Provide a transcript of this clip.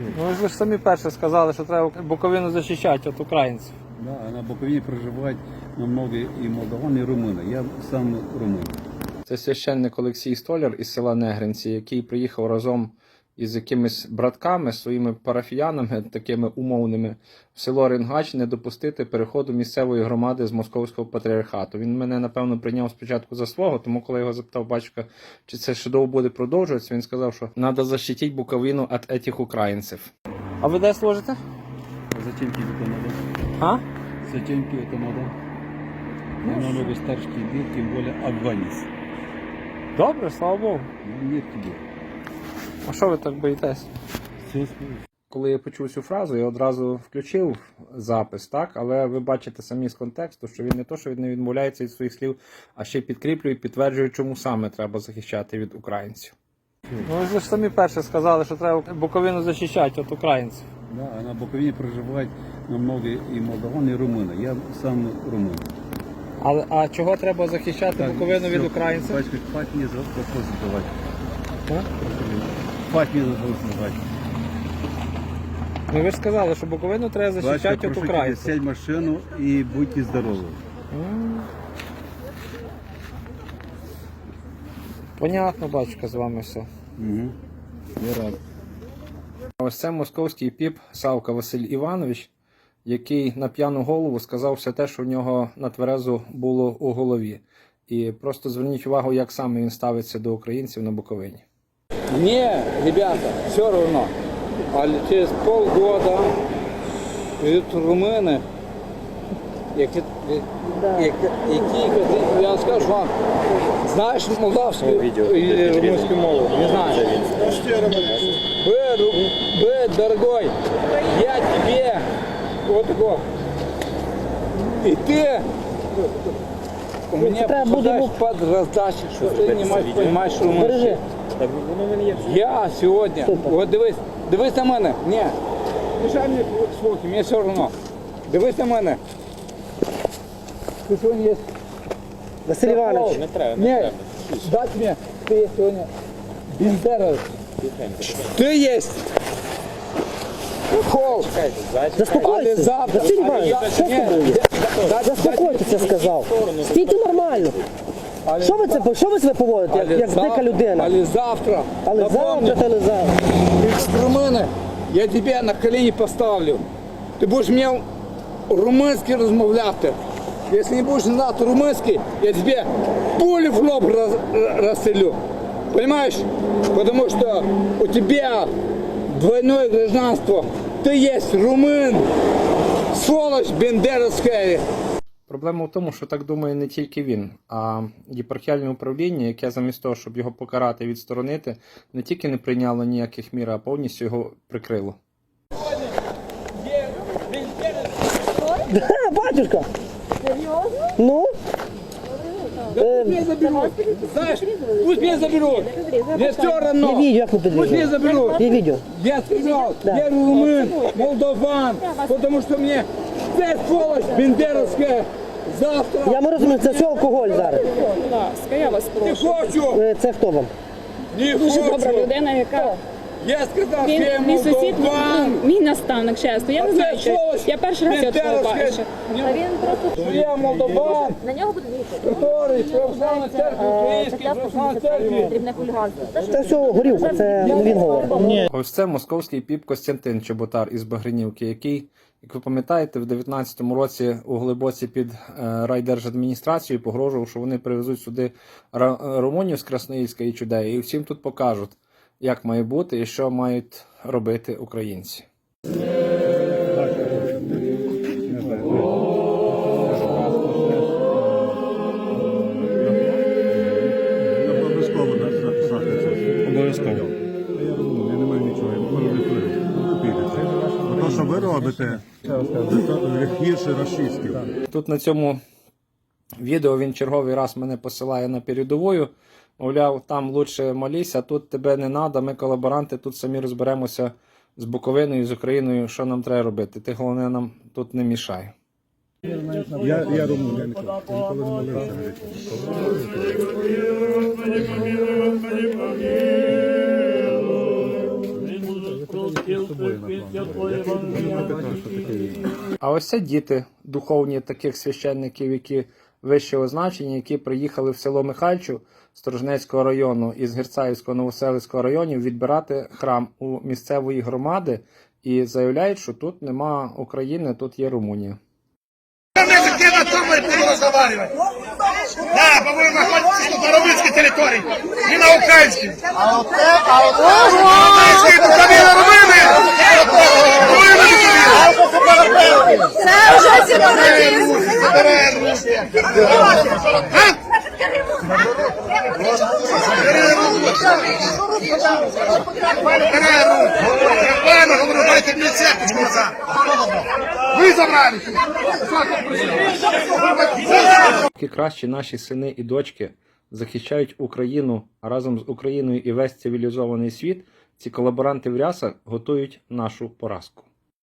Ну ви ж ви ж самі перше сказали, що треба Буковину захищати від українців. Да, а на Буковине проживает намного и молдаван, и румыны. Я сам румын. Це священник Олексій Столяр із села Негринці, який приїхав разом із якимись братками, своїми парафіянами, такими умовними, в село Рингач не допустити переходу місцевої громади з московського патріархату. Він мене напевно прийняв спочатку за свого, тому коли я його запитав батька, чи це ще довго буде продовжуватися, він сказав, що треба захистити Буковину від цих українців. А ви де служите? Затенки это надо. А? Затенки это надо. Я намного старше тебе, тем более. Добре, слава Богу. Ну, нет тебе. А що ви так боїтесь? Все Коли я почув цю фразу, я одразу включив запис, так? Але ви бачите самі з контексту, що він не то, що він не відмовляється від своїх слів, а ще й підкріплює і підтверджує, чому саме треба захищати від українців. Ну ви ж самі перше сказали, що треба Буковину захищати від українців. Да, а на Буковине проживает намного и молдаван, и румыны. Я сам румын. Але а чого треба захищати Буковину від всё. українців? Батюшка, хватит мне за вопрос задавать. А? Хватит мне За вопрос задавать. Ну ви ж сказали, що Буковину треба Батюшка, захищати від українців. сядь в машину и будьте здоровы. М. Понятно, бачка, з вами все. Угу. Я рад. Ось це московський піп Савка Василь Іванович, який на п'яну голову сказав все те, що в нього на тверезу було у голові. І просто зверніть увагу, як саме він ставиться до українців на Буковині. Мне, ребята, все равно. А через полгода придут румыны, які, які, які я скажу вам, знаєш молдавську і румунську мову? Не знаєш. Б, Ру- Б, дорогой, я тебе вот такого. И ты мне попадаешь под раздачу, что ты не можешь понимаешь румынский. Я сьогодні. От дивись, дивись на мене. Ні. Мішай мені слухай, мені все одно. Дивись на мене. Ти сьогодні є. Василь Іванович, Не треба, не Ні, дать мені, ти є сьогодні бендеровець. Ти є. Хол. Але заспокойтеся. завтра. Василь да- Заспокойтеся, сказав. Стійте нормально. але- Що ви це що ви себе поводите, як, але як зав- дика людина? Але завтра. Але напомни, завтра, але завтра. Инструменты я тебе на колени поставлю. Ти будеш мені румунський розмовляти. Якщо не будеш знати румунський, я тебе пулю в лоб раз, расстелю. Понимаешь? Потому что у тебя двойное гражданство. Ты есть румын, сволочь бендеровская. Проблема в тому, що так думає не тільки він, а єпархіальне управління, яке замість того, щоб його покарати і відсторонити, не тільки не прийняло ніяких мір, а повністю його прикрило. Ха, батюшка. Ну? Меня заберут. Знаешь, пусть меня заберут. Мне все Я равно. Пусть меня підрізали? заберут. Є відео. Я сказал, Да. я румын, молдаван, потому что мне ты сволочь бендеровская завтра Я ми розумію, це все алкоголь зараз. Будь ласка, я вас не хочу, Е, Це хто вам? не Дуже добра хочу. людина, яка Я сказал, что він я мій сусід, ну, мій наставник, чесно. Я А не знаю, сволоч я перший раз його такого бендеровська. бачу. Что я молдаван, На нього буде вісити. который православной церкви, украинской православной церкви. Потрібне хуліганство. Це все горілка, це не він говорить. Ось це московський піп Костянтин Чеботар із Багринівки, який, як ви пам'ятаєте, в 19-му році у глибоці під е, райдержадміністрацією погрожував, що вони привезуть сюди румунів з Красноїльська і Чудеї, і всім тут покажуть, як має бути і що мають робити українці. Обов'язково записати це. Обов'язково. Я не маю нічого, я можу не. Бо то, що ви робите, гірше расистів. Тут на цьому відео він черговий раз мене посилає на передовою. Мовляв, там лучше моліся, тут тебе не треба, ми колаборанти, тут самі розберемося з Буковиною, з Україною, що нам треба робити. Ти головне нам тут не мішай. Я, я румун, я ніколи, ніколи не молився. А ось це діти духовні таких священників, які вище означені, які приїхали в село Михальчу Сторожнецького району із Герцаївського Новоселицького районів відбирати храм у місцевої громади і заявляють, що тут нема України, тут є Румунія. Да, по-моему, на Боровицкой территории, не на украинской. А это, а вот Я. Вы забрали! Поки наші сини і дочки захищають Україну, а разом з Україною і весь цивілізований світ, ці колаборанти в рясах готують нашу поразку.